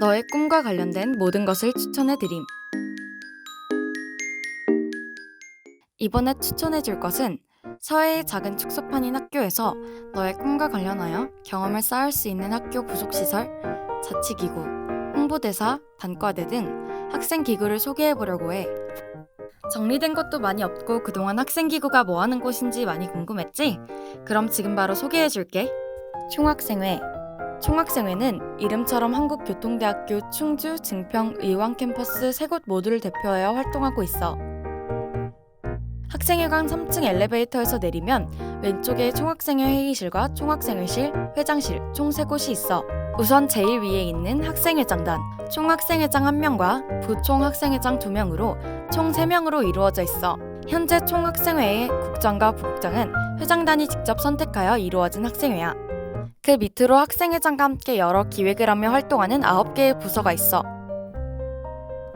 너의 꿈과 관련된 모든 것을 추천해 드림. 이번에 추천해 줄 것은 서해의 작은 축소판인 학교에서 너의 꿈과 관련하여 경험을 쌓을 수 있는 학교 부속시설, 자치기구, 홍보대사, 단과대 등 학생기구를 소개해 보려고 해. 정리된 것도 많이 없고 그동안 학생기구가 뭐 하는 곳인지 많이 궁금했지? 그럼 지금 바로 소개해 줄게. 총학생회. 총학생회는 이름처럼 한국교통대학교 충주, 증평, 의왕 캠퍼스 세 곳 모두를 대표하여 활동하고 있어. 학생회관 3층 엘리베이터에서 내리면 왼쪽에 총학생회 회의실과 총학생회실, 회장실 총 세 곳이 있어. 우선 제일 위에 있는 학생회장단, 총학생회장 1명과 부총학생회장 2명으로 총 3명으로 이루어져 있어. 현재 총학생회의 국장과 부국장은 회장단이 직접 선택하여 이루어진 학생회야. 그 밑으로 학생회장과 함께 여러 기획을 하며 활동하는 9개의 부서가 있어.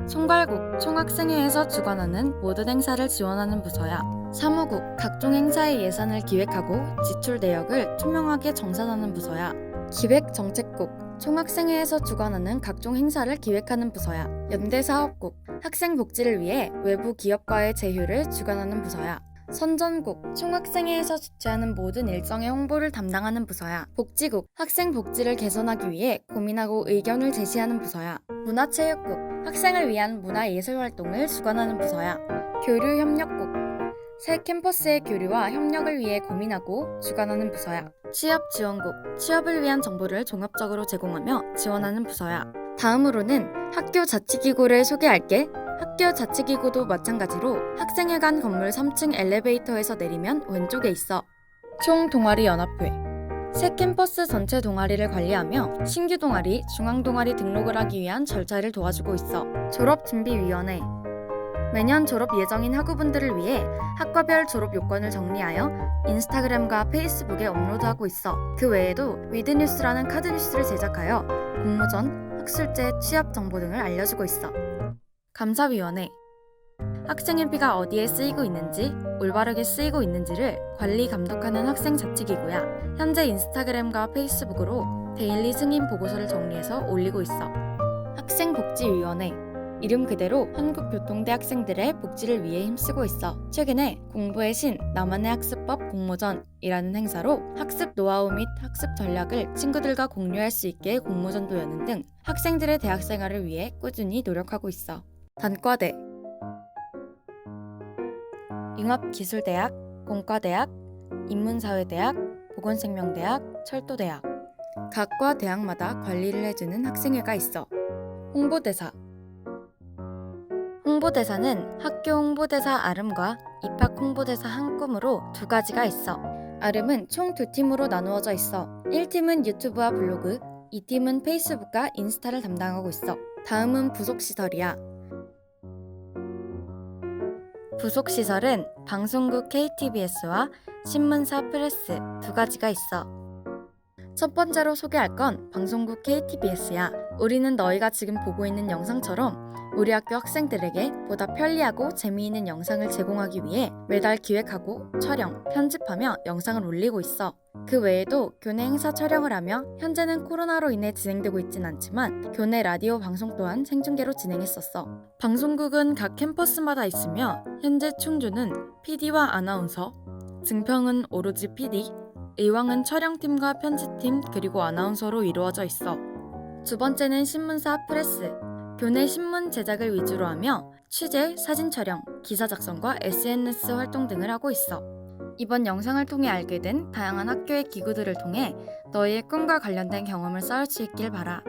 총괄국, 총학생회에서 주관하는 모든 행사를 지원하는 부서야. 사무국, 각종 행사의 예산을 기획하고 지출 내역을 투명하게 정산하는 부서야. 기획정책국, 총학생회에서 주관하는 각종 행사를 기획하는 부서야. 연대사업국, 학생 복지를 위해 외부 기업과의 제휴를 주관하는 부서야. 선전국, 총학생회에서 주최하는 모든 일정의 홍보를 담당하는 부서야. 복지국, 학생 복지를 개선하기 위해 고민하고 의견을 제시하는 부서야. 문화체육국, 학생을 위한 문화예술 활동을 주관하는 부서야. 교류협력국, 새 캠퍼스의 교류와 협력을 위해 고민하고 주관하는 부서야. 취업 지원국, 취업을 위한 정보를 종합적으로 제공하며 지원하는 부서야. 다음으로는 학교 자치기구를 소개할게. 학교 자치기구도 마찬가지로 학생회관 건물 3층 엘리베이터에서 내리면 왼쪽에 있어. 총 동아리 연합회. 새 캠퍼스 전체 동아리를 관리하며 신규 동아리, 중앙 동아리 등록을 하기 위한 절차를 도와주고 있어. 졸업준비위원회. 매년 졸업 예정인 학우분들을 위해 학과별 졸업 요건을 정리하여 인스타그램과 페이스북에 업로드하고 있어. 그 외에도 위드뉴스라는 카드뉴스를 제작하여 공모전, 학술제, 취업 정보 등을 알려주고 있어. 감사위원회. 학생회비가 어디에 쓰이고 있는지, 올바르게 쓰이고 있는지를 관리 감독하는 학생 자치기구야. 현재 인스타그램과 페이스북으로 데일리 승인 보고서를 정리해서 올리고 있어. 학생복지위원회. 이름 그대로 한국교통대 학생들의 복지를 위해 힘쓰고 있어. 최근에 공부의 신 나만의 학습법 공모전이라는 행사로 학습 노하우 및 학습 전략을 친구들과 공유할 수 있게 공모전도 여는 등 학생들의 대학 생활을 위해 꾸준히 노력하고 있어. 단과대 융합기술대학, 공과대학, 인문사회대학, 보건생명대학, 철도대학 각과 대학마다 관리를 해주는 학생회가 있어. 홍보대사 홍보대사는 학교 홍보대사 아름과 입학 홍보대사 한 꿈으로 두 가지가 있어. 아름은 총 두 팀으로 나누어져 있어. 1팀은 유튜브와 블로그, 2팀은 페이스북과 인스타를 담당하고 있어. 다음은 부속시설이야. 부속시설은 방송국 KTBS와 신문사 프레스 두 가지가 있어. 첫 번째로 소개할 건 방송국 KTBS야. 우리는 너희가 지금 보고 있는 영상처럼 우리 학교 학생들에게 보다 편리하고 재미있는 영상을 제공하기 위해 매달 기획하고 촬영, 편집하며 영상을 올리고 있어. 그 외에도 교내 행사 촬영을 하며 현재는 코로나로 인해 진행되고 있진 않지만 교내 라디오 방송 또한 생중계로 진행했었어. 방송국은 각 캠퍼스마다 있으며 현재 충주는 PD와 아나운서, 증평은 오로지 PD, 의왕은 촬영팀과 편집팀 그리고 아나운서로 이루어져 있어. 두 번째는 신문사 프레스. 교내 신문 제작을 위주로 하며 취재, 사진 촬영, 기사 작성과 SNS 활동 등을 하고 있어. 이번 영상을 통해 알게 된 다양한 학교의 기구들을 통해 너희의 꿈과 관련된 경험을 쌓을 수 있길 바라.